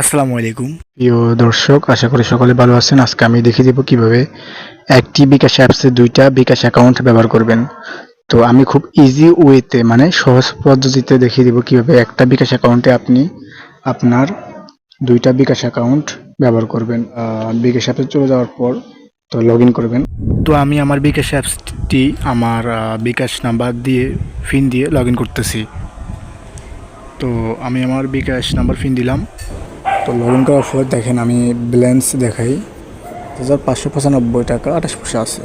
আসসালামু আলাইকুম। প্রিয় দর্শক, আশা করি সকলে ভালো আছেন। আজকে আমি দেখিয়ে দেবো কীভাবে একটি বিকাশ অ্যাপসে দুইটা বিকাশ অ্যাকাউন্ট ব্যবহার করবেন। তো আমি খুব ইজি ওয়েতে মানে সহজ পদ্ধতিতে দেখিয়ে দেবো কীভাবে একটা বিকাশ অ্যাকাউন্টে আপনি আপনার দুইটা বিকাশ অ্যাকাউন্ট ব্যবহার করবেন। বিকাশ অ্যাপে চলে যাওয়ার পর তো লগ করবেন। তো আমি আমার বিকাশ অ্যাপসটি আমার বিকাশ নাম্বার দিয়ে ফিন দিয়ে লগ করতেছি। তো আমি আমার বিকাশ নাম্বার ফিন দিলাম। তো লগ ইন করার পর দেখেন আমি ব্যালেন্স দেখাই। দু হাজার পাঁচশো পঁচানব্বই টাকা, আঠাশ পয়সা আছে।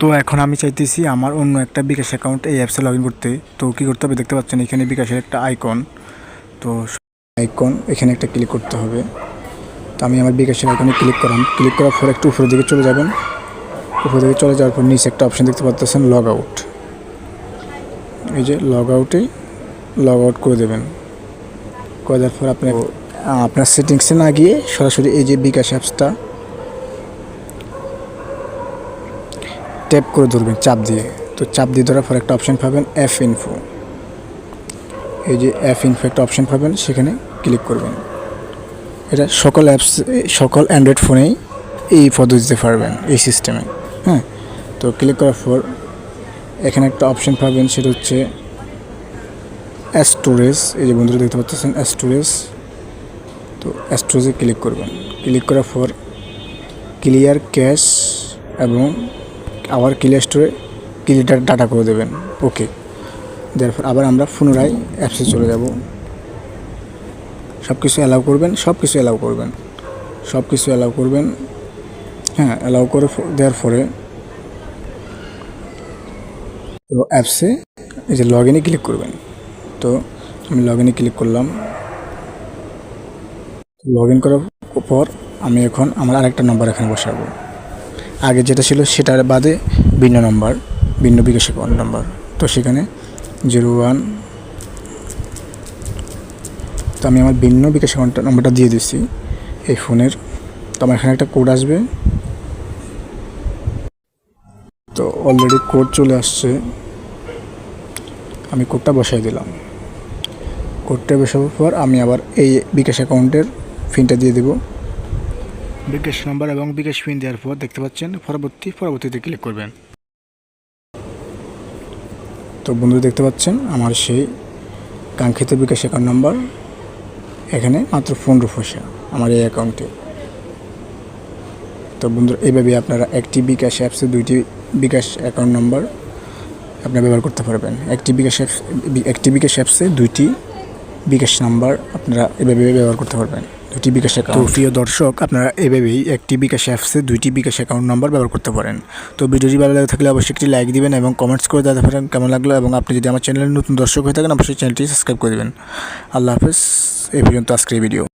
তো এখন আমি চাইতেছি আমার অন্য একটা বিকাশ অ্যাকাউন্ট এই অ্যাপসে লগ করতে। তো কী করতে হবে দেখতে পাচ্ছেন, এখানে বিকাশের একটা আইকন তো আইকন এখানে একটা ক্লিক করতে হবে। তো আমি আমার বিকাশের আইকনে ক্লিক করলাম ক্লিক করার পর একটু উপরের দিকে চলে যাবেন। উপরের দিকে চলে যাওয়ার পর নিচে একটা অপশন দেখতে পাচ্ছেন লগ আউট এই যে লগ আউটে লগ আউট করে দেবেন। করে দেওয়ার পর আপনি আপনার সেটিংসে না গিয়ে সরাসরি এই যে বিকাশ অ্যাপসটা ট্যাপ করে ধরবেন, চাপ দিয়ে। তো চাপ দিয়ে ধরার পর একটা অপশান পাবেন এফ ইনফো এই যে অ্যাপ ইনফো একটা অপশান পাবেন, সেখানে ক্লিক করবেন। এটা সকল অ্যাপস সকল অ্যান্ড্রয়েড ফোনেই এই পদ্ধতিতে পারবেন, এই সিস্টেমে হ্যাঁ? তো ক্লিক করার পর এখানে একটা অপশান পাবেন, সেটা হচ্ছে স্টোরেজ এই যে বন্ধুরা দেখতে পাচ্ছেন স্টোরেজ তো স্টোরেজে ক্লিক করবেন। ক্লিক করার পর ক্লিয়ার ক্যাশ এবং আবার ক্লিয়ার স্টোরে ক্লিয়ার ডাটা করে দেবেন। ওকে দেওয়ার পর আবার আমরা পুনরায় অ্যাপসে চলে যাব। সব কিছু অ্যালাউ করবেন সব কিছু অ্যালাউ করবেন। সব কিছু অ্যালাউ করবেন হ্যাঁ অ্যালাউ করে দেওয়ার পরে তো অ্যাপসে এই যে লগ ইনে ক্লিক করবেন। তো আমি লগ ইনে ক্লিক করলাম। লগ ইন করার পর আমি এখন আমার আরেকটা নম্বর এখানে বসাবো। আগে যেটা ছিল সেটার বাদে ভিন্ন নম্বর ভিন্ন বিকাশ অ্যাকাউন্ট নাম্বার তো সেখানে জিরো ওয়ান তো আমি আমার ভিন্ন বিকাশ অ্যাকাউন্ট নাম্বারটা দিয়ে দিচ্ছি এই ফোনের। তো আমার এখানে একটা কোড আসবে। তো অলরেডি কোড চলে আসছে। আমি কোডটা বসাই দিলাম। কোডটা বসাবার পর আমি আবার এই বিকাশ অ্যাকাউন্টের ফিনটা দিয়ে দেবো। বিকাশ নাম্বার এবং বিকাশ ফিন দেওয়ার পর দেখতে পাচ্ছেন পরবর্তী পরবর্তীতে ক্লিক করবেন। তো বন্ধুরা দেখতে পাচ্ছেন আমার সেই কাঙ্ক্ষিত বিকাশ অ্যাকাউন্ট নাম্বার এখানে মাত্র পনেরো পয়সা আমার এই অ্যাকাউন্টে তো বন্ধুরা এইভাবে আপনারা একটি বিকাশ অ্যাপসে দুইটি বিকাশ অ্যাকাউন্ট নাম্বার আপনারা ব্যবহার করতে পারবেন। একটি বিকাশ অ্যাপস একটি বিকাশ অ্যাপসে দুইটি বিকাশ নাম্বার আপনারা এভাবে ব্যবহার করতে পারবেন। দুটি বিকাশ অ্যাকাউন্ট। প্রিয় দর্শক, আপনারা এভাবেই একটি বিকাশ অ্যাপসে দুইটি বিকাশ অ্যাকাউন্ট নাম্বার ব্যবহার করতে পারেন। তো ভিডিওটি ভালো লাগে থাকলে অবশ্যই একটি লাইক দিবেন এবং কমেন্টস করে দেওয়া পারেন কেমন লাগল এবং আপনি যদি আমার চ্যানেলের নতুন দর্শক হয়ে থাকেন, অবশ্যই চ্যানেলটি সাবস্ক্রাইব করে দেবেন। আল্লাহ হাফেজ এই পর্যন্ত আজকের ভিডিও